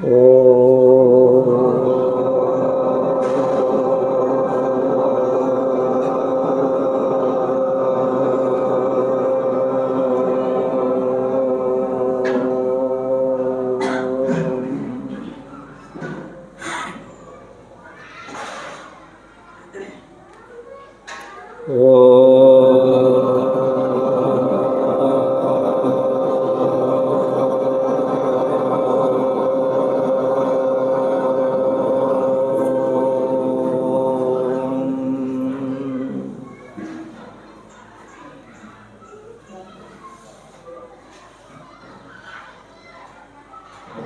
Oh.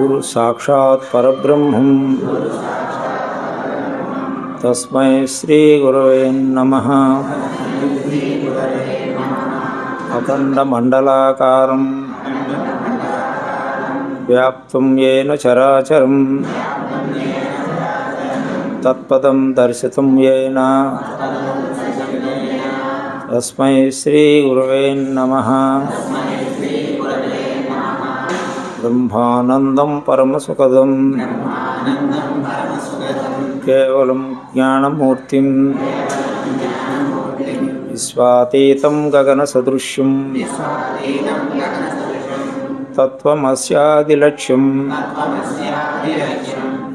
గురు సాక్షాత్ పరబ్రహ్మం తస్మై శ్రీ గురవే నమ అఖండమండలాకారం వ్యాప్తం ఏన చరాచరం తత్పదం దర్శితం ఏన తస్మై శ్రీ గురవే నమ బ్రహ్మానందం పరమసుఖదం కేవలం జ్ఞానమూర్తిం విశ్వాతీతం గగనసదృశ్యం తత్వమస్యాదిలక్ష్యం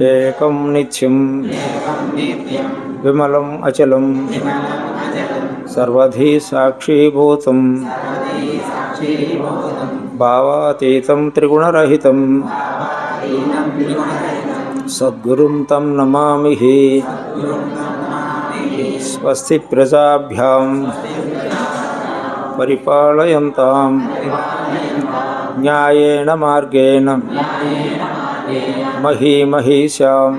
ఏకం నిత్యం విమలం అచలం సర్వధీ సాక్షీభూతం भावातीतं सद्गु तम नमा स्वस्ति प्रजाभ्या। परिपालयन्तां न्यायेण मगेण महीमहीषां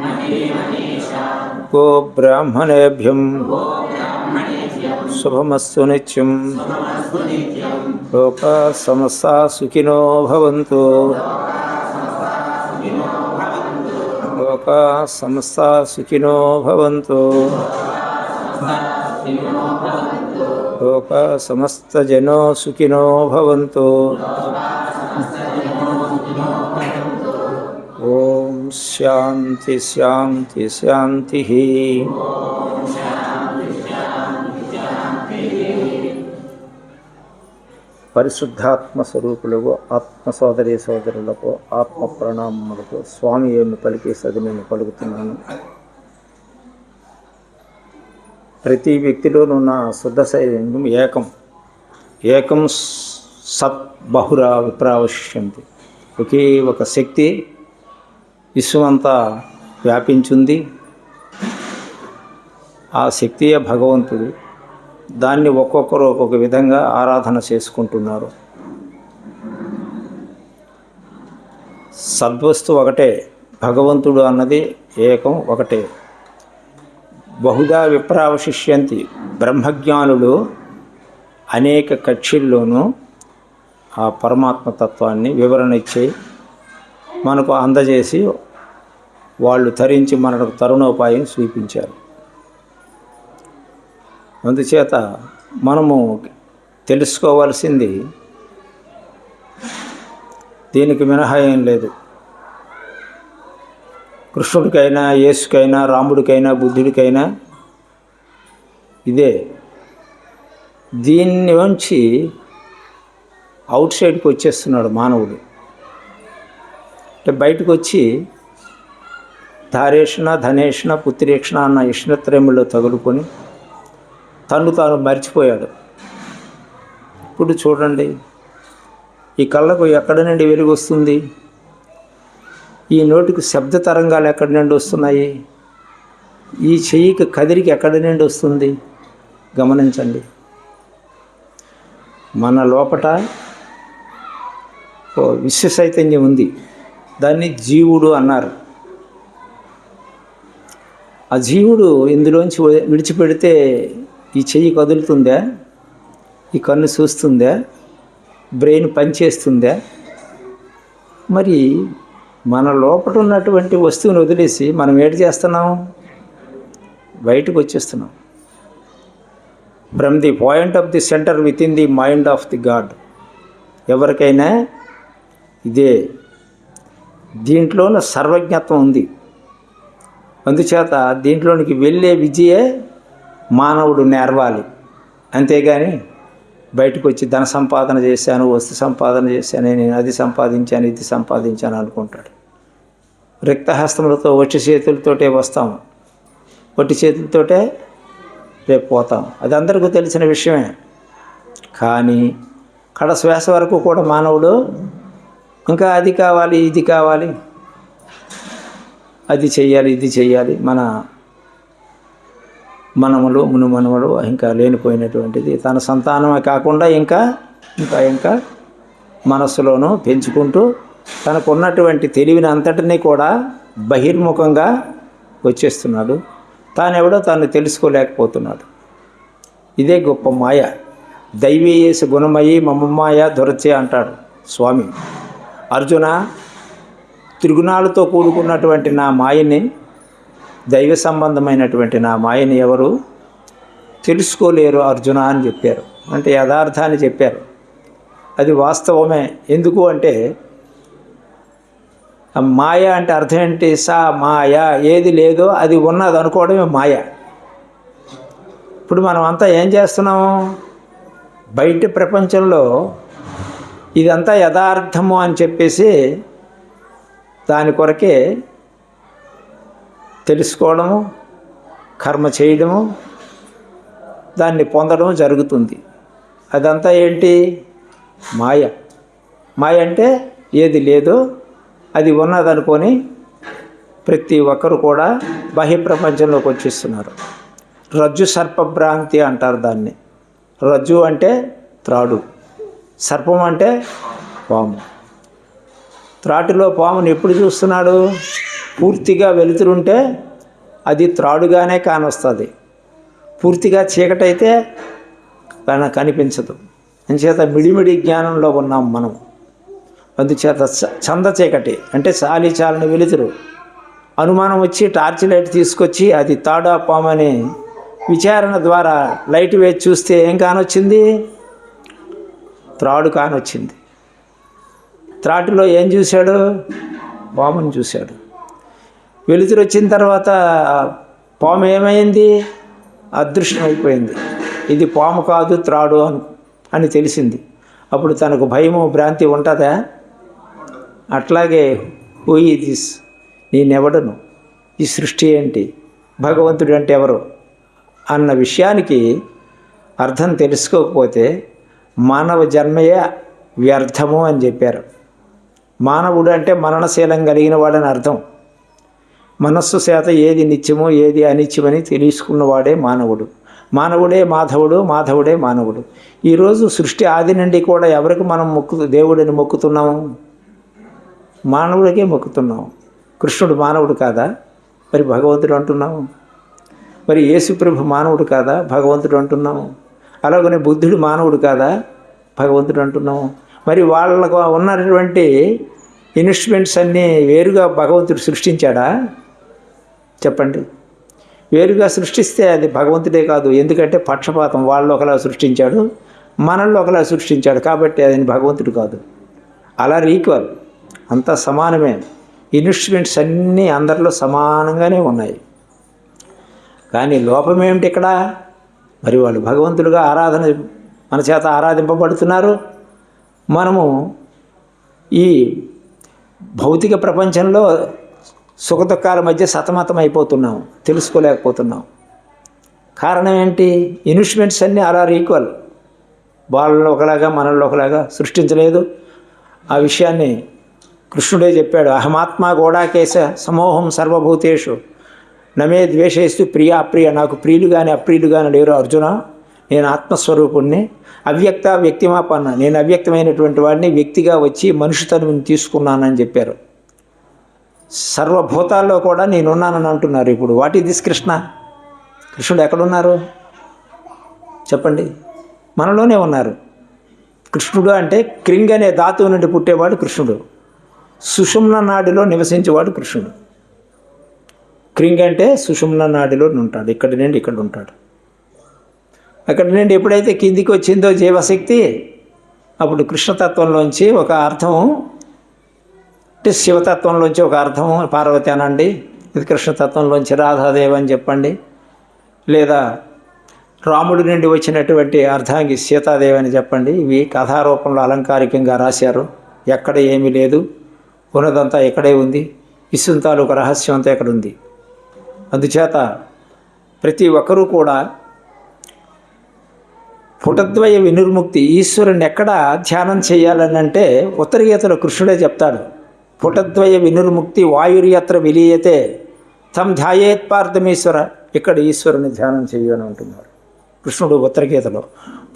गोब्राह्मणेभ्यं शुभमस्तु लोका समस्ता सुखिनो भवन्तु। लोका समस्ता सुखिनो भवन्तु। लोका समस्त जनो सुखिनो भवन्तु। ॐ शान्ति शान्ति शान्तिः। పరిశుద్ధాత్మ స్వరూపులకు ఆత్మ సోదరి సోదరులకు ఆత్మ ప్రణామములకు స్వామి ఏమి పలికి సది నేను పలుకుతున్నాను. ప్రతి వ్యక్తిలోనున్న శుద్ధ శైలింగం ఏకం. ఏకం సత్ బహురా విప్రావశ్యంతి. ఒకే ఒక శక్తి విశ్వమంతా వ్యాపించింది. ఆ శక్తియే భగవంతుడు. దాన్ని ఒక్కొక్కరు ఒక్కొక్క విధంగా ఆరాధన చేసుకుంటున్నారు. సద్వస్తు ఒకటే భగవంతుడు అన్నది ఏకం ఒకటే. బహుదా విప్రావశిష్యంతి బ్రహ్మజ్ఞానులు అనేక కక్షిల్లోనూ ఆ పరమాత్మ తత్వాన్ని వివరణ ఇచ్చి మనకు అందజేసి వాళ్ళు తరించి మనకు తరుణోపాయం చూపించారు. అందుచేత మనము తెలుసుకోవాల్సింది దీనికి మినహాయం లేదు. కృష్ణుడికైనా యేసుకైనా రాముడికైనా బుద్ధుడికైనా ఇదే. దీన్ని వంచి అవుట్ సైడ్కి వచ్చేస్తున్నాడు మానవుడు. అంటే బయటకు వచ్చి ధారేషణ ధనేషణ పుత్రేక్షణ అన్న ఇష్ణత్రయములో తగులుకొని తను తాను మర్చిపోయాడు. ఇప్పుడు చూడండి ఈ కళ్ళకు ఎక్కడి నుండి వెలుగు వస్తుంది? ఈ నోటికి శబ్ద తరంగాలు ఎక్కడి నుండి వస్తున్నాయి? ఈ చెయ్యికి కదిరికి ఎక్కడి నుండి వస్తుంది? గమనించండి. మన లోపట ఓ విశ్వ చైతన్యం ఉంది. దాన్ని జీవుడు అన్నారు. ఆ జీవుడు ఇందులోంచి విడిచిపెడితే ఈ చెయ్యి కదులుతుందా? ఈ కన్ను చూస్తుందా? బ్రెయిన్ పనిచేస్తుందా? మరి మన లోపల ఉన్నటువంటి వస్తువుని వదిలేసి మనం ఏడు చేస్తున్నాం? బయటకు వచ్చేస్తున్నాం. From the point of the centre with in the mind of the god ఎవరికైనా ఇదే. దీంట్లోన సర్వజ్ఞత్వం ఉంది. అందుచేత దీంట్లోనికి వెళ్ళే విజయే మానవుడు నేర్వాలి. అంతేగాని బయటకు వచ్చి ధన సంపాదన చేశాను వస్తు సంపాదన చేశాను నేను అది సంపాదించాను ఇది సంపాదించాను అనుకుంటాడు. రిక్తహస్తములతో ఒట్టి చేతులతోటే వస్తాము. ఒట్టి చేతులతోటే రేపు పోతాం అది అందరికీ తెలిసిన విషయమే. కానీ కడ శ్వాస వరకు కూడా మానవుడు ఇంకా అది కావాలి ఇది కావాలి అది చెయ్యాలి ఇది చెయ్యాలి మన మనములు మును మనములు ఇంకా లేనిపోయినటువంటిది. తన సంతానమే కాకుండా ఇంకా ఇంకా ఇంకా మనస్సులోనూ పెంచుకుంటూ తనకున్నటువంటి తెలివిని అంతటినీ కూడా బహిర్ముఖంగా వచ్చేస్తున్నాడు. తానెవడో తాను తెలుసుకోలేకపోతున్నాడు. ఇదే గొప్ప మాయ. దైవీయేసు గుణమయి మమ్మమాయ దొరచే అంటాడు స్వామి. అర్జున త్రిగుణాలతో కూడుకున్నటువంటి నా మాయని దైవ సంబంధమైనటువంటి నా మాయని ఎవరు? తెలుసుకోలేరు అర్జున అని చెప్పారు. అంటే యథార్థాన్ని చెప్పారు. అది వాస్తవమే. ఎందుకు అంటే మాయ అంటే అర్థం ఏంటి? సా మాయ. ఏది లేదో అది ఉన్నది అనుకోవడమే మాయ. ఇప్పుడు మనం అంతా ఏం చేస్తున్నాము బయట ప్రపంచంలో ఇదంతా యథార్థము అని చెప్పేసి దాని కొరకే తెలుసుకోవడము కర్మ చేయడము దాన్ని పొందడం జరుగుతుంది. అదంతా ఏంటి? మాయ. మాయ అంటే ఏది లేదో అది ఉన్నదనుకొని ప్రతి ఒక్కరు కూడా బాహ్య ప్రపంచంలోకి వచ్చేస్తున్నారు. రజ్జు సర్పభ్రాంతి అంటారు దాన్ని. రజ్జు అంటే త్రాడు. సర్పం అంటే పాము త్రాటిలో పాముని ఎప్పుడు చూస్తున్నాడు? పూర్తిగా వెలుతురుంటే అది త్రాడుగానే కానొస్తుంది. పూర్తిగా చీకటైతే కనిపించదు. అంచేత మిడిమిడి జ్ఞానంలో ఉన్నాం మనం. అందుచేత చ- చంద చీకటి అంటే చాలి చాలని వెలుతురు. అనుమానం వచ్చి టార్చ్ లైట్ తీసుకొచ్చి అది తాడా పామని విచారణ ద్వారా లైట్ వేసి చూస్తే ఏం కానొచ్చింది? త్రాడు కానొచ్చింది. త్రాటిలో ఏం చూశాడు? పాముని చూశాడు. వెలుతురు వచ్చిన తర్వాత పాము ఏమైంది? అదృశ్యం అయిపోయింది. ఇది పాము కాదు త్రాడు అని అని తెలిసింది. అప్పుడు తనకు భయము భ్రాంతి ఉంటుందా? అట్లాగే హూయి దిస్? నేనెవడను? ఈ సృష్టి ఏంటి? భగవంతుడు అంటే ఎవరు? అన్న విషయానికి అర్థం తెలుసుకోకపోతే మానవ జన్మయే వ్యర్థము అని చెప్పారు. మానవుడు అంటే మరణశీలం కలిగిన వాడని అర్థం. మనస్సు చేత ఏది నిత్యమో ఏది అనిత్యమని తెలుసుకున్నవాడే మానవుడు. మానవుడే మాధవుడు మాధవుడే మానవుడు. ఈరోజు సృష్టి ఆది నుండి కూడా ఎవరికి మనం మొక్కు దేవుడిని మొక్కుతున్నాము? మానవుడికే మొక్కుతున్నాం కృష్ణుడు మానవుడు కాదా? మరి భగవంతుడు అంటున్నాము. మరి యేసుప్రభు మానవుడు కాదా? భగవంతుడు అంటున్నాము. అలాగనే బుద్ధుడు మానవుడు కాదా? భగవంతుడు అంటున్నాము. మరి వాళ్ళకు ఉన్నటువంటి ఇన్స్ట్రుమెంట్స్ అన్నీ వేరుగా భగవంతుడు సృష్టించాడా? చెప్పండి. వేరుగా సృష్టిస్తే అది భగవంతుడే కాదు. ఎందుకంటే పక్షపాతం వాళ్ళు ఒకలా సృష్టించాడు మనల్లో ఒకలా సృష్టించాడు కాబట్టి అది భగవంతుడు కాదు. అలా ఈక్వల్ అంతా సమానమే. ఇన్స్ట్రుమెంట్స్ అన్నీ అందరిలో సమానంగానే ఉన్నాయి. కానీ లోపం ఏమిటి ఇక్కడ? మరి వాళ్ళు భగవంతుడిగా ఆరాధన మన చేత ఆరాధింపబడుతున్నారు. మనము ఈ భౌతిక ప్రపంచంలో సుఖదుఖాల మధ్య సతమతం అయిపోతున్నాం తెలుసుకోలేకపోతున్నాం. కారణం ఏంటి? ఇన్వెస్ట్మెంట్స్ అన్నీ అలా ఈక్వల్. వాళ్ళలో ఒకలాగా మనల్లో ఒకలాగా సృష్టించలేదు. ఆ విషయాన్ని కృష్ణుడే చెప్పాడు అహమాత్మ గోడాకేశ సమూహం సర్వభూతేషు. నమే ద్వేషేస్తు ప్రియ అప్రియ నాకు ప్రియులు కానీ అప్రియులు కానీ లేరు అర్జున. నేను ఆత్మస్వరూపుణ్ణి. అవ్యక్త వ్యక్తిమాపన్న. నేను అవ్యక్తమైనటువంటి వాడిని వ్యక్తిగా వచ్చి మనుషుతను తీసుకున్నానని చెప్పారు. సర్వభూతాల్లో కూడా నేనున్నానని అంటున్నారు ఇప్పుడు. వాట్ ఈస్ దిస్ కృష్ణ కృష్ణుడు ఎక్కడున్నారు? చెప్పండి. మనలోనే ఉన్నారు. కృష్ణుడు అంటే క్రింగ్ అనే ధాతువు నుండి పుట్టేవాడు కృష్ణుడు. సుషుమ్న నాడిలో నివసించేవాడు కృష్ణుడు. క్రింగ్ అంటే సుషుమ్న నాడిలో ఉంటాడు. ఇక్కడి నుండి ఇక్కడ ఉంటాడు. అక్కడి నుండి ఎప్పుడైతే కిందికి వచ్చిందో జీవశక్తి అప్పుడు కృష్ణతత్వంలోంచి ఒక అర్థం అంటే శివతత్వంలోంచి ఒక అర్థం పార్వతి అనండి. ఇది కృష్ణతత్వంలోంచి రాధాదేవి అని చెప్పండి. లేదా రాముడి నుండి వచ్చినటువంటి అర్థానికి సీతాదేవి అని చెప్పండి. ఇవి కథారూపంలో అలంకారికంగా రాశారు. ఎక్కడ ఏమీ లేదు. ఉన్నదంతా ఎక్కడే ఉంది. విశ్వం తాలూకు రహస్యం అంతా ఎక్కడ ఉంది. అందుచేత ప్రతి ఒక్కరూ కూడా పుటద్వయ వినిర్ముక్తి ఈశ్వరుని ఎక్కడ ధ్యానం చేయాలని అంటే ఉత్తరగీతలో కృష్ణుడే చెప్తాడు. పుటద్వయ వినిర్ముక్తి వాయుర్యత్ర విలీయతే. తమ్ ధ్యాయేత్పార్థమీశ్వర ఇక్కడ ఈశ్వరుని ధ్యానం చేయని ఉంటున్నారు కృష్ణుడు ఉత్తరగీతలో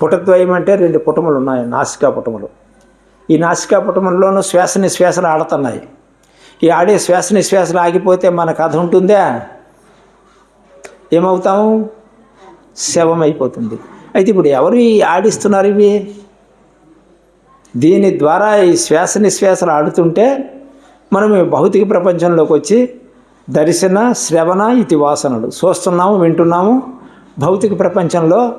పుటద్వయం అంటే రెండు పుటములు ఉన్నాయి నాసికా పుటములు. ఈ నాసికా పుటముల్లోనూ శ్వాసని శ్వాసలు ఆడుతున్నాయి. ఈ ఆడే శ్వాసని శ్వాసలు ఆగిపోతే మన కథ ఉంటుందా? ఏమవుతాము శవం అయిపోతుంది అయితే ఇప్పుడు ఎవరు ఈ ఆడిస్తున్నారు ఇవి? దీని ద్వారా ఈ శ్వాసని శ్వాసలు ఆడుతుంటే మనం భౌతిక ప్రపంచంలోకి వచ్చి దర్శన శ్రవణ ఇతి వాసనలు చూస్తున్నాము వింటున్నాము. భౌతిక ప్రపంచంలో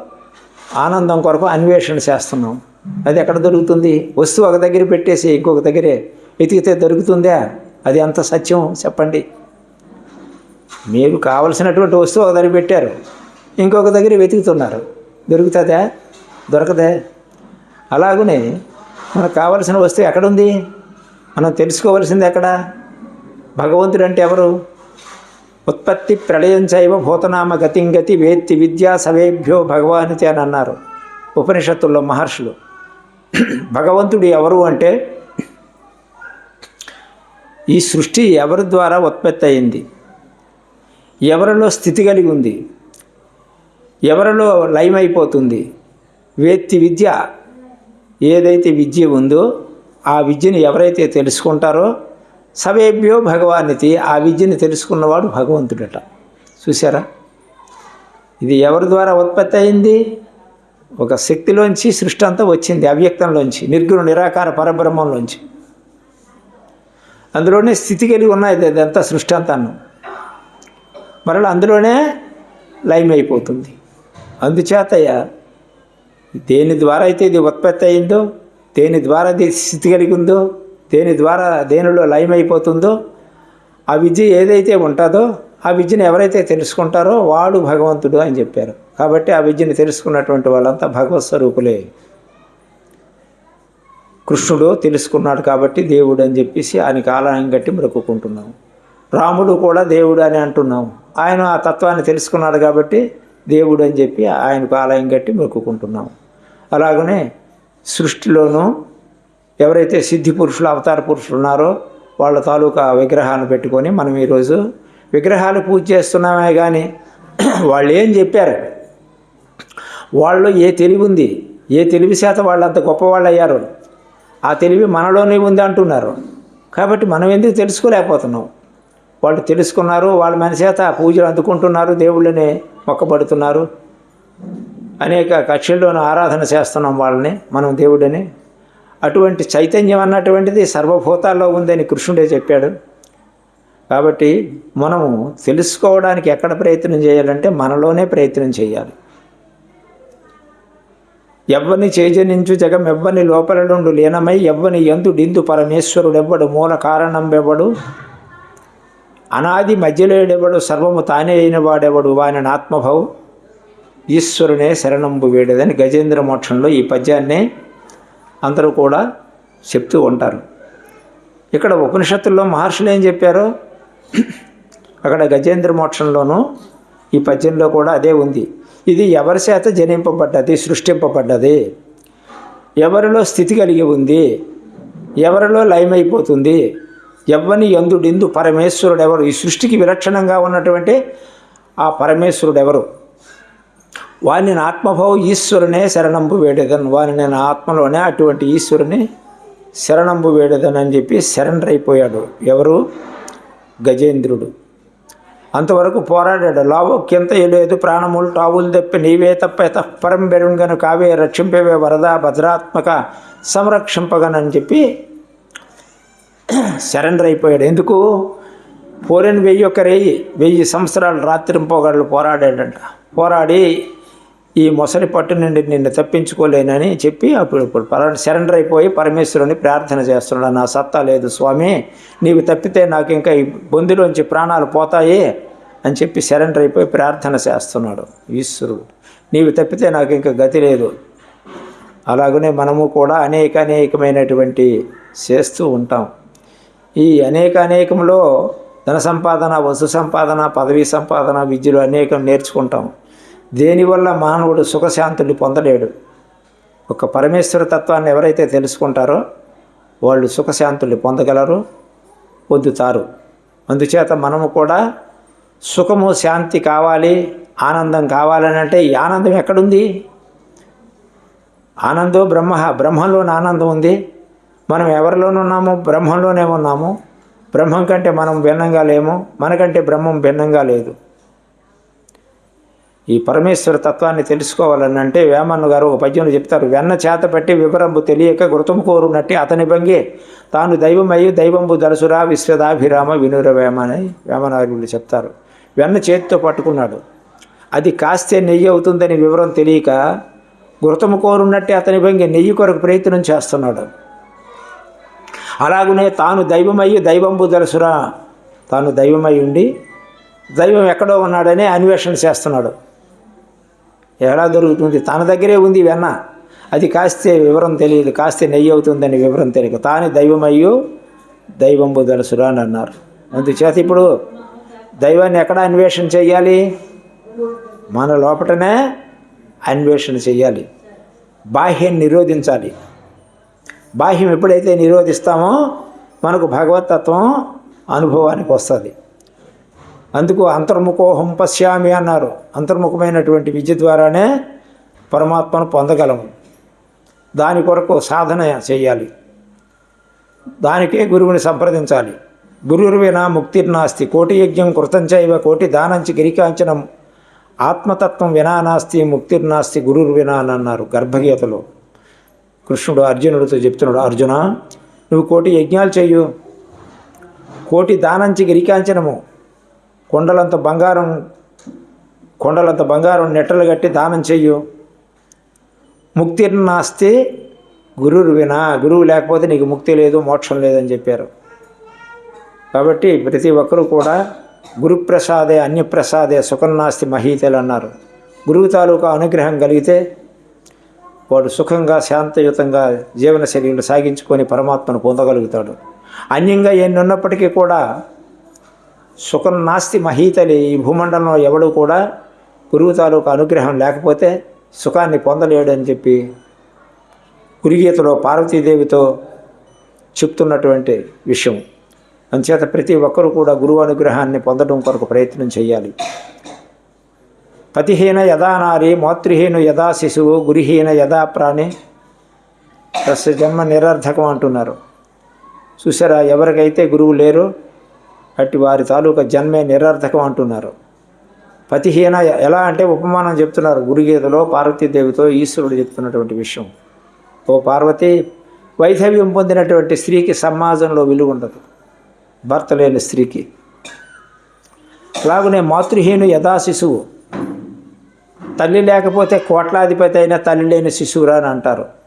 ఆనందం కొరకు అన్వేషణ చేస్తున్నాం అది ఎక్కడ దొరుకుతుంది? వస్తువు ఒక దగ్గర పెట్టేసి ఇంకొక దగ్గరే వెతికితే దొరుకుతుందా? అది అంత సత్యం చెప్పండి. మీకు కావలసినటువంటి వస్తువు ఒక దగ్గర పెట్టారు ఇంకొక దగ్గర వెతుకుతున్నారు. దొరుకుతుందా? దొరకదే? అలాగనే మనకు కావలసిన వస్తువు ఎక్కడుంది మనం తెలుసుకోవలసింది ఎక్కడ? భగవంతుడు అంటే ఎవరు? ఉత్పత్తి ప్రళయం చైవ భూతనామ గతింగతి వేత్తి విద్యా సవేభ్యో భగవానితి అని అన్నారు ఉపనిషత్తుల్లో మహర్షులు. భగవంతుడు ఎవరు అంటే ఈ సృష్టి ఎవరి ద్వారా ఉత్పత్తి అయింది? ఎవరిలో స్థితి కలిగి ఉంది? ఎవరిలో లయమైపోతుంది? వేత్తి విద్య ఏదైతే విద్య ఉందో ఆ విద్యను ఎవరైతే తెలుసుకుంటారో సవేభ్యో భగవానితి ఆ విద్యను తెలుసుకున్నవాడు భగవంతుడట. చూసారా ఇది ఎవరి ద్వారా ఉత్పత్తి అయింది? ఒక శక్తిలోంచి సృష్టి అంతా వచ్చింది అవ్యక్తంలోంచి నిర్గుణ నిరాకార పరబ్రహ్మంలోంచి. అందులోనే స్థితి కలిగి ఉన్నది అదంతా సృష్టి అంతాను. మరలా అందులోనే లయమైపోతుంది అందుచేతయ్య దేని ద్వారా అయితే ఇది ఉత్పత్తి అయిందో దేని ద్వారా స్థితి కలిగి ఉందో దేని ద్వారా దేనిలో లయమైపోతుందో ఆ విద్య ఏదైతే ఉంటుందో ఆ విద్యను ఎవరైతే తెలుసుకుంటారో వాడు భగవంతుడు అని చెప్పారు. కాబట్టి ఆ విద్యను తెలుసుకున్నటువంటి వాళ్ళంతా భగవత్ స్వరూపులే. కృష్ణుడు తెలుసుకున్నాడు కాబట్టి దేవుడు అని చెప్పేసి ఆయన ఆలయం కట్టి మొక్కుకుంటున్నాం రాముడు కూడా దేవుడు అని అంటున్నాం. ఆయన ఆ తత్వాన్ని తెలుసుకున్నాడు కాబట్టి దేవుడు అని చెప్పి ఆయనకు ఆలయం కట్టి మొక్కుకుంటున్నాం అలాగనే సృష్టిలోనూ ఎవరైతే సిద్ధి పురుషులు అవతార పురుషులు ఉన్నారో వాళ్ళ తాలూకా విగ్రహాన్ని పెట్టుకొని మనం ఈరోజు విగ్రహాలు పూజ చేస్తున్నామే కానీ వాళ్ళు ఏం చెప్పారు? వాళ్ళు ఏ తెలివి ఉంది? ఏ తెలివి శాత వాళ్ళు అంత గొప్పవాళ్ళు అయ్యారు? ఆ తెలివి మనలోనే ఉంది అంటున్నారు. కాబట్టి మనం ఎందుకు తెలుసుకోలేకపోతున్నాం? వాళ్ళు తెలుసుకున్నారు వాళ్ళ మన చేత పూజలు అందుకుంటున్నారు దేవుళ్ళని మొక్కబడుతున్నారు. అనేక కక్షల్లోనూ ఆరాధన చేస్తున్నాం వాళ్ళని మనం దేవుడని. అటువంటి చైతన్యం అన్నటువంటిది సర్వభూతాల్లో ఉందని కృష్ణుడే చెప్పాడు. కాబట్టి మనము తెలుసుకోవడానికి ఎక్కడ ప్రయత్నం చేయాలంటే మనలోనే ప్రయత్నం చేయాలి. ఎవ్వని చేజనించు జగం ఎవ్వని లోపలనుండు లీనమై ఎవ్వని ఎందు డిందు పరమేశ్వరుడెవ్వడు మూల కారణం ఎవ్వడు అనాది మధ్యలేడెవడు సర్వము తానే అయిన వాడెవడు వాని ఆత్మభావు. ఈశ్వరునే శరణంబు వేడేదని గజేంద్ర మోక్షంలో ఈ పద్యాన్ని అందరూ కూడా చెప్తూ ఉంటారు. ఇక్కడ ఉపనిషత్తుల్లో మహర్షులు ఏం చెప్పారో? అక్కడ గజేంద్ర మోక్షంలోనూ ఈ పద్యంలో కూడా అదే ఉంది. ఇది ఎవరి చేత జనింపబడ్డది? సృష్టింపబడ్డది. ఎవరిలో స్థితి కలిగి ఉంది? ఎవరిలో లయమైపోతుంది? ఎవ్వని ఎందుడిందు పరమేశ్వరుడు ఎవరు ఈ సృష్టికి విలక్షణంగా ఉన్నటువంటి ఆ పరమేశ్వరుడు ఎవరు వాని నా ఆత్మభావ ఈశ్వరునే శరణంబు వేడేదన్ వాని నేను ఆత్మలోనే అటువంటి ఈశ్వరుని శరణంబు వేడేదని అని చెప్పి శరణర్ అయిపోయాడు ఎవరు? గజేంద్రుడు. అంతవరకు పోరాడాడు. లావోక్యంత లేదు ప్రాణములు టావులు తెప్పి నీవే తప్ప తప్పరం బెరుంగను కావే రక్షింపవే వరద భద్రాత్మక సంరక్షింపగనని చెప్పి సరెండర్ అయిపోయాడు ఎందుకు? పోరిన వెయ్యి ఒక రేయి వెయ్యి సంవత్సరాలు రాత్రింపోగళ్ళు పోరాడాడంట. పోరాడి ఈ మొసలి పట్టు నుండి నిన్ను తప్పించుకోలేనని చెప్పి అప్పుడు ఇప్పుడు పర- సరెండర్ అయిపోయి పరమేశ్వరుని ప్రార్థన చేస్తున్నాడు. నా సత్తా లేదు స్వామి. నీవు తప్పితే నాకు ఇంకా ఈ బొందిలోంచి ప్రాణాలు పోతాయి అని చెప్పి సరెండర్ అయిపోయి ప్రార్థన చేస్తున్నాడు ఈశ్వరుడు. నీవు తప్పితే నాకు ఇంకా గతి లేదు. అలాగనే మనము కూడా అనేక అనేకమైనటువంటి చేస్తూ ఉంటాం. ఈ అనేక అనేకంలో ధన సంపాదన వస్తు సంపాదన పదవీ సంపాదన విద్యలు అనేకం నేర్చుకుంటాం. దేనివల్ల మానవుడు సుఖశాంతులు పొందలేడు? ఒక పరమేశ్వర తత్వాన్ని ఎవరైతే తెలుసుకుంటారో వాళ్ళు సుఖశాంతులు పొందగలరు పొందుతారు. అందుచేత మనము కూడా సుఖము శాంతి కావాలి ఆనందం కావాలని అంటే ఈ ఆనందం ఎక్కడుంది? ఆనందో బ్రహ్మ బ్రహ్మంలోని ఆనందం ఉంది. మనం ఎవరిలోనే ఉన్నాము? బ్రహ్మంలోనే ఉన్నాము. బ్రహ్మం కంటే మనం భిన్నంగా లేము. మనకంటే బ్రహ్మం భిన్నంగా లేదు. ఈ పరమేశ్వర తత్వాన్ని తెలుసుకోవాలని అంటే వేమన్న గారు ఒక పద్యంలో చెప్తారు వెన్న చేత పెట్టి వివరంబు తెలియక గృతము కోరునట్టి అతని భంగి. తాను దైవమయ్యి దైవంబు దలసురా విశ్వదాభిరామ వినుర వేమ అని గారు చెప్తారు. వెన్న చేతితో పట్టుకున్నాడు. అది కాస్తే నెయ్యి అవుతుందని వివరం తెలియక గుర్తము కోరున్నట్టే అతని భంగి నెయ్యి కొరకు ప్రయత్నం చేస్తున్నాడు. అలాగనే తాను దైవమయ్యి దైవంబు దలసురా. తాను దైవమై ఉండి దైవం ఎక్కడో ఉన్నాడని అన్వేషణ చేస్తున్నాడు. ఎలా దొరుకుతుంది? తన దగ్గరే ఉంది వెన్న. అది కాస్తే వివరం తెలియదు. కాస్తే నెయ్యి అవుతుందని వివరం తెలియదు. తాను దైవమయ్యు దైవంబు దలసురా అని అన్నారు. అందుచేత ఇప్పుడు దైవాన్ని ఎక్కడ అన్వేషణ చేయాలి మన లోపటనే అన్వేషణ చేయాలి బాహ్యం నిరోధించాలి. బాహ్యం ఎప్పుడైతే నిరోధిస్తామో మనకు భగవతత్వం అనుభవానికి వస్తుంది. అందుకు అంతర్ముఖోహం పశ్యామి అన్నారు. అంతర్ముఖమైనటువంటి విద్య ద్వారానే పరమాత్మను పొందగలము. దాని కొరకు సాధన చేయాలి. దానికే గురువుని సంప్రదించాలి. గురువువినా ముక్తిర్నాస్తి కోటి యజ్ఞం కృతంచైవ కోటి దానంచి గిరికాంచనం ఆత్మతత్వం వినా నాస్తి ముక్తిర్నాస్తి గురుర్ అని అన్నారు గర్భగీతలో. కృష్ణుడు అర్జునుడితో చెప్తున్నాడు అర్జున నువ్వు కోటి యజ్ఞాలు చేయు. కోటి దానంచి గిరికాంచనము కొండలంత బంగారం కొండలంత బంగారం నెట్టలు కట్టి దానం చెయ్యు. ముక్తిర్నాస్తి గురువు వినా గురువు లేకపోతే నీకు ముక్తి లేదు మోక్షం లేదని చెప్పారు. కాబట్టి ప్రతి ఒక్కరూ కూడా గురుప్రసాదే అన్యప్రసాదే సుఖన్నాస్తి మహీతలు అన్నారు. గురువు తాలూకా అనుగ్రహం కలిగితే వాడు సుఖంగా శాంతయుతంగా జీవన శైలిని సాగించుకొని పరమాత్మను పొందగలుగుతాడు. అన్యంగా ఎన్ని ఉన్నప్పటికీ కూడా సుఖం నాస్తి మహీతలి ఈ భూమండలంలో ఎవడు కూడా గురువు తాలూకా అనుగ్రహం లేకపోతే సుఖాన్ని పొందలేడు అని చెప్పి గురుగీతలో పార్వతీదేవితో చెప్తున్నటువంటి విషయం. అంచేత ప్రతి ఒక్కరూ కూడా గురువు అనుగ్రహాన్ని పొందడం కొరకు ప్రయత్నం చేయాలి. పతిహీన యదా నారి మాతృహీన యదా శిశువు గురుహీన యదా ప్రాణి. తస్య జన్మ నిరర్ధకం అంటున్నారు. చూసారా ఎవరికైతే గురువు లేరో అట్టి వారి తాలూకా జన్మే నిరర్థకం అంటున్నారు. పతిహీన ఎలా అంటే ఉపమానం చెప్తున్నారు. గురుగీతలో పార్వతీదేవితో ఈశ్వరుడు చెప్తున్నటువంటి విషయం. ఓ పార్వతి వైధవ్యం పొందినటువంటి స్త్రీకి సమాజంలో విలువ ఉండదు. భర్త లేని స్త్రీకి. అలాగనే మాతృహీను యథా శిశువు. తల్లి లేకపోతే కోట్లాధిపతి అయిన తల్లి లేని శిశువురా అని అంటారు.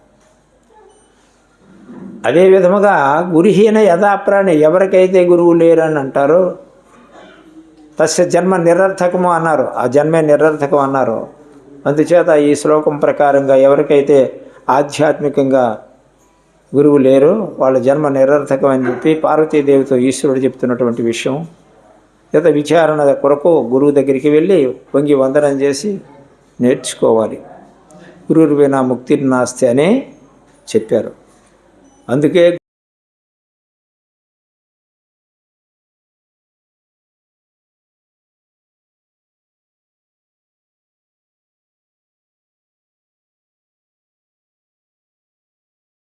అదే విధముగా గురుహీన యథాప్రాణి ఎవరికైతే గురువు లేరని అంటారో తస్య జన్మ నిరర్థకము అన్నారు. ఆ జన్మే నిరర్థకం అన్నారు. అందుచేత ఈ శ్లోకం ప్రకారంగా ఎవరికైతే ఆధ్యాత్మికంగా గురువు లేరు వాళ్ళ జన్మ నిరర్థకం అని చెప్పి పార్వతీదేవితో ఈశ్వరుడు చెప్తున్నటువంటి విషయం. ఇత విచారణ కొరకు గురువు దగ్గరికి వెళ్ళి వంగి వందనం చేసి నేర్చుకోవాలి. గురువు నా ముక్తి నాస్తి అని చెప్పారు. అందుకే